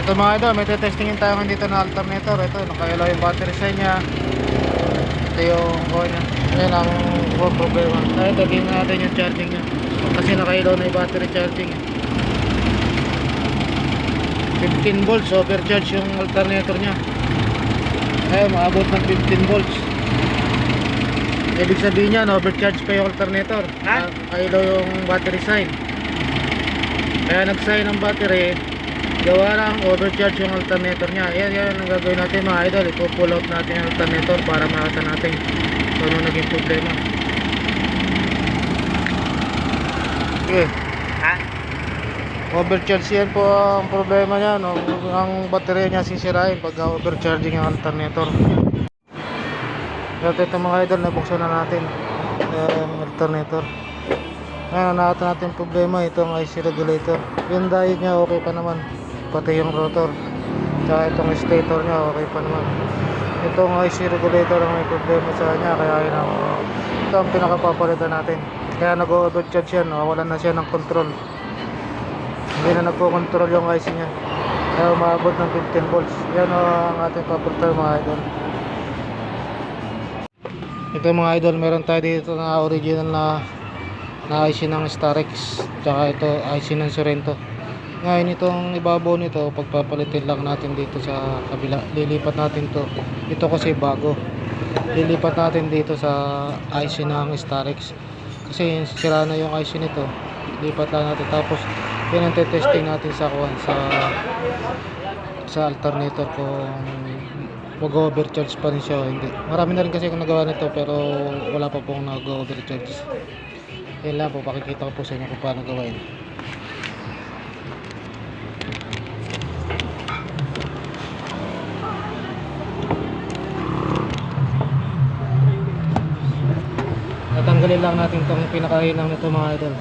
Ito mga idol, may testingin tayo ngayon dito na alternator. Ito, nakailaw yung battery sa niya. Ito yung oh, niya. Yan ang oh, problema. Ay, ito, tingnan natin yung charging niya. Kasi nakailaw na yung battery charging. eh. 15 volts, overcharge yung alternator niya. Ayun, maabot ng 15 volts. Ibig sabihin niya, overcharge pa yung alternator. Nakailaw yung battery sign. Kaya nag-sign ang battery, gawa ng overcharge yung alternator niya. Yan, yan ang gagawin natin mga idol. Ipo-pull out natin yung alternator para makita natin kung ano naging problema. Okay. Ha? Overcharge yan po ang problema niya. No? Ang baterya niya sisirain pag overcharging ang alternator. At ito mga idol, nabuksan na natin ang alternator. Ngayon, natin natin problema itong IC regulator. Yung diode niya okay pa naman. Pati yung rotor. Tsaka itong stator niya okay pa naman. Itong IC regulator ang may problema sa kanya. Kaya yun ang, ito ang pinakapapalitan natin. Kaya nag-overcharge yan. Nawawalan na siya ng control. Hindi na nagko-control yung IC niya. Kaya umabot ng 15 volts. Yan ang ating papalitan mga idol. Ito mga idol, meron tayo dito na original na na IC ng Starex tsaka ito IC ng Sorrento ngayon itong ibabaw nito pagpapalitin lang natin dito sa kabila. Lilipat natin to. Ito kasi bago. Lilipat natin dito sa IC ng Starex kasi sira na yung IC nito. Lipat lang natin. Tapos yun ang testing natin sa kuwan sa sa alternator kung mag-overcharge pa rin siya hindi. Marami na rin kasi kung nagawa nito pero wala pa pong nag-overcharge. Yan lang po, pakikita ko po sa inyo kung paano gawain. Tatanggalin lang natin itong pinakahinang nito mga idol.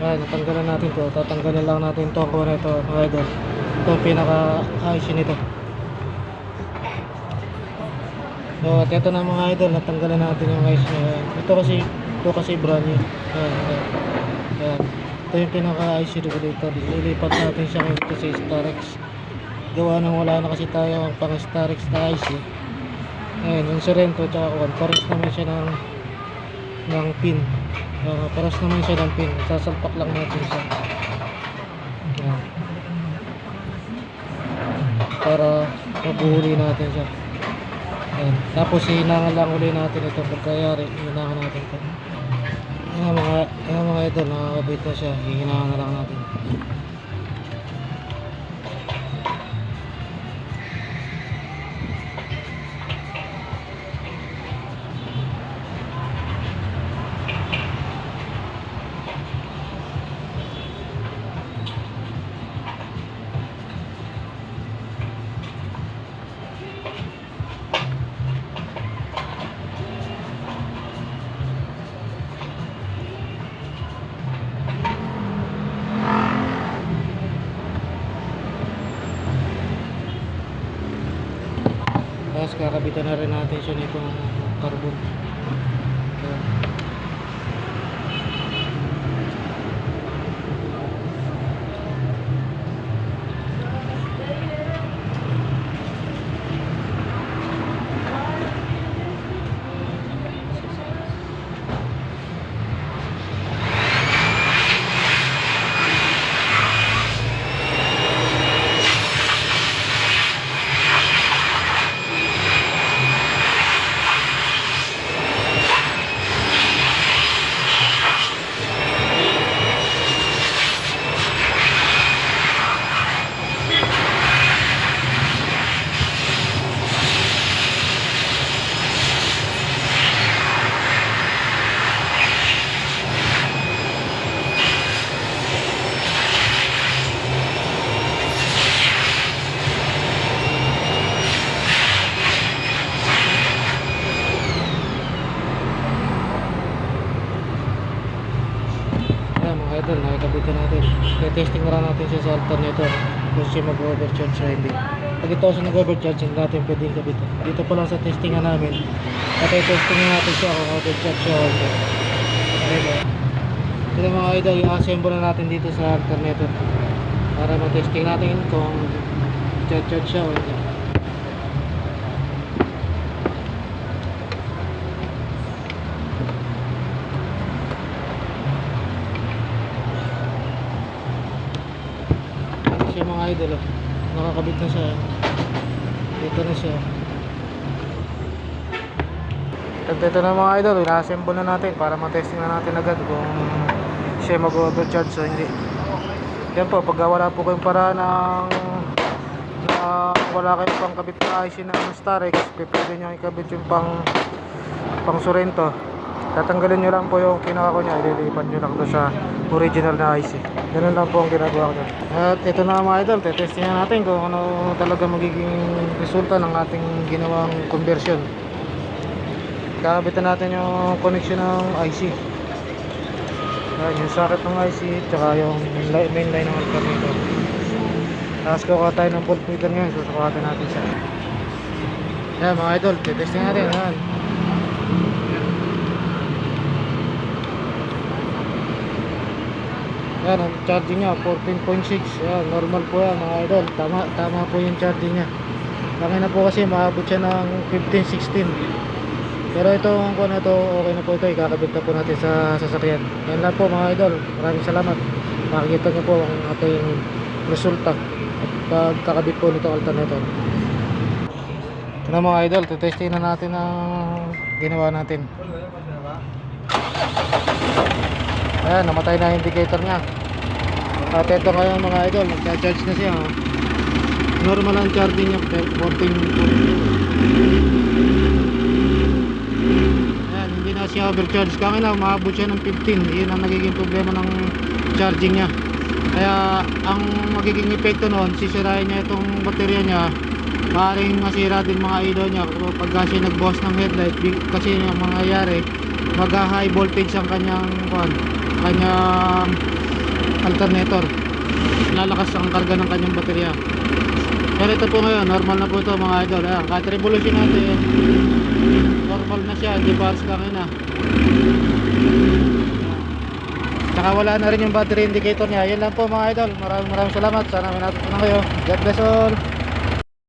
Ayan, natanggalan natin to. Tatanggalin lang natin to kung ano ito, mga idol. Ito pinaka-IC nito. So, at ito na mga idol, natanggalan natin yung IC niya. Ito kasi, ito kasi brand new. Ayan, ayan. Ayan. Ito yung pinaka-IC regulator. Ililipat natin siya dito sa Starex. Gawa nang wala na kasi tayo ang pang Starex na IC. Ayan, yung Sorrento tsaka Juan. Pares naman siya ng ng pin. Uh, paras naman siya ng pin. Sasalpak lang natin siya. Para mabuhuli natin siya. Ayan. Tapos hinangan lang uli natin ito. Pagkayari, hinangan natin ito. Ayan mga, ayan mga idol, nakakabit na siya. Hihinangan na lang natin. Kakabitan na rin natin siya nitong carbon. Try natin siya sa alternator kung siya mag-overcharge o hindi. Pag ito siya nag-overcharge, hindi natin pwedeng gabitin. Dito pa lang sa testingan namin, natitestingan natin siya kung overcharge siya o hindi. Okay? Ito na mga idol, i-assemble na natin dito sa alternator para matesting natin kung charge siya o hindi. Siya mga idol oh. Nakakabit na siya. Dito na siya. At ito na mga idol, ina-assemble na natin para matesting na natin agad kung siya mag-overcharge o hindi. Yan po, pag wala po kayong para ng na wala kayong pang kabit na IC ng Starex, pwede nyo ikabit yung pang pang Sorento. Tatanggalin nyo lang po yung pinaka ko niya, ililipat nyo lang to sa original na IC. Ganun lang po ang ginagawa ko. At ito na mga idol, tetesting na natin kung ano talaga magiging resulta ng ating ginawang conversion. Kakabitan natin yung connection ng IC. Ayan, yung socket ng IC, tsaka yung main line, ng alternator. Tapos kukuha tayo ng voltmeter ngayon, susukatin natin siya. Ayan mga idol, tetesting natin. Ayan. Yan, ang charging niya 14.6. Yan, normal po yan mga idol. Tama, tama po yung charging niya. Laki na po kasi maabot siya ng 15, 16. Pero ito, kung ano ito, okay na po ito. Ikakabit na po natin sa sasakyan. Yan lang po mga idol. Maraming salamat. Makikita niyo po ang ating resulta at pagkakabit po nito alternator. Ito na mga idol, tutesting na natin ang ginawa natin. Ayan, namatay na yung indicator niya. At ito ngayon mga idol, nagcha-charge na siya. oh. Normal ang charging niya, 14.2. Ayan, hindi na siya overcharge. Kaya na, umabot siya ng 15. Yun ang nagiging problema ng charging niya. Kaya, ang magiging epekto noon, sisirain niya itong baterya niya. Maaaring masira din mga ilaw niya kapag siya nagbukas ng headlight. Kasi yung mangyayari, mag high voltage ang kanyang kwan, kanyang alternator lalakas ang karga ng kanyang baterya pero ito po ngayon normal na po ito mga idol ayan, kahit revolution natin normal na siya hindi bars kanina Tsaka wala na rin yung battery indicator niya. Yan lang po mga idol. Maraming maraming salamat. Sana may natutunan kayo. God bless all.